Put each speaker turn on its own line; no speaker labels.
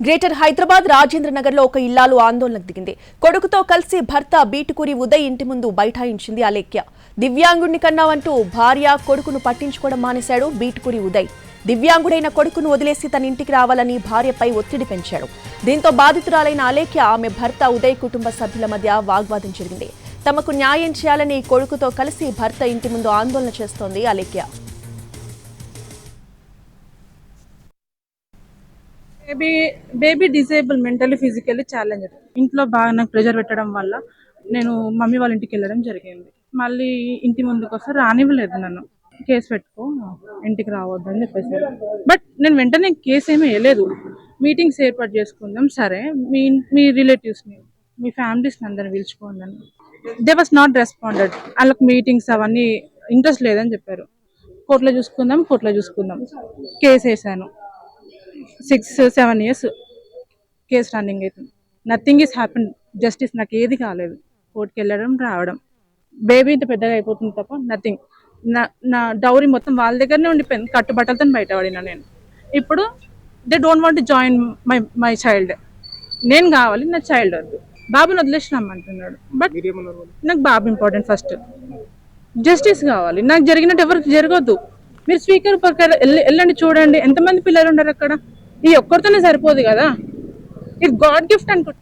Greater Hyderabad Rajendra నగర్లో ఒక ఇల్లాలు ఆందోళనకు దిగింది. కొడుకుతో కలిసి భర్త బీటుకూరి ఉదయ్ ఇంటి ముందు బైఠాయించింది అలేఖ్య. దివ్యాంగుణ్ణి కన్నావంటూ భార్య కొడుకును పట్టించుకోవడం మానేశాడు బీటుకూరి ఉదయ్. దివ్యాంగుడైన కొడుకును వదిలేసి తన ఇంటికి రావాలని భార్యపై ఒత్తిడి పెంచాడు. దీంతో బాధితురాలైన అలేఖ్య ఆమె భర్త ఉదయ్ కుటుంబ సభ్యుల మధ్య వాగ్వాదం జరిగింది. తమకు న్యాయం చేయాలని కొడుకుతో కలిసి భర్త ఇంటి ముందు ఆందోళన చేస్తోంది Alekhya
baby baby disable mentally physically challenge ఇంట్లో బాగా నాకు ప్రెజర్ పెట్టడం వల్ల నేను మమ్మీ వాళ్ళ ఇంటికి వెళ్ళడం జరిగింది. మళ్ళీ ఇంటి ముందుకు వస్తే రానివ్వలేదు నన్ను. కేసు పెట్టుకో ఇంటికి రావద్దు అని చెప్పేసి. బట్ నేను వెంటనే కేసు ఏమీ వేయలేదు. మీటింగ్స్ ఏర్పాటు చేసుకుందాం సరే. మీ మీ రిలేటివ్స్ని మీ ఫ్యామిలీస్ని అందరిని పిలుచుకోండి అని. దే వాస్ నాట్ రెస్పాండెడ్ వాళ్ళకి మీటింగ్స్ అవన్నీ ఇంట్రెస్ట్ లేదని చెప్పారు. కోర్టులో చూసుకుందాం కోర్టులో చూసుకుందాం. కేసు వేసాను. Six seven years case running అవుతుంది నథింగ్ ఈస్ హ్యాపెన్ జస్టిస్ నాకు ఏది కాలేదు. కోర్టుకి వెళ్ళడం రావడం. బేబీ ఇంత పెద్దగా అయిపోతుంది తప్ప నథింగ్ నా నా డౌరీ మొత్తం వాళ్ళ దగ్గరనే ఉండిపోయింది. కట్టుబట్టలతో బయటపడినా నేను. ఇప్పుడు they don't want join my my child నేను కావాలి నా చైల్డ్ వద్దు. బాబుని వదిలేసినామంటున్నాడు బట్ నాకు బాబు ఇంపార్టెంట్ ఫస్ట్ జస్టిస్ కావాలి. నాకు జరిగినట్టు ఎవరికి జరగదు మీరు స్పీకర్ పక్కన వెళ్ళి- వెళ్ళండి చూడండి. ఎంతమంది పిల్లలు ఉన్నారు అక్కడ? ఈ ఒక్కరితోనే సరిపోదు కదా. ఇది గాడ్ గిఫ్ట్ అనుకుంటా.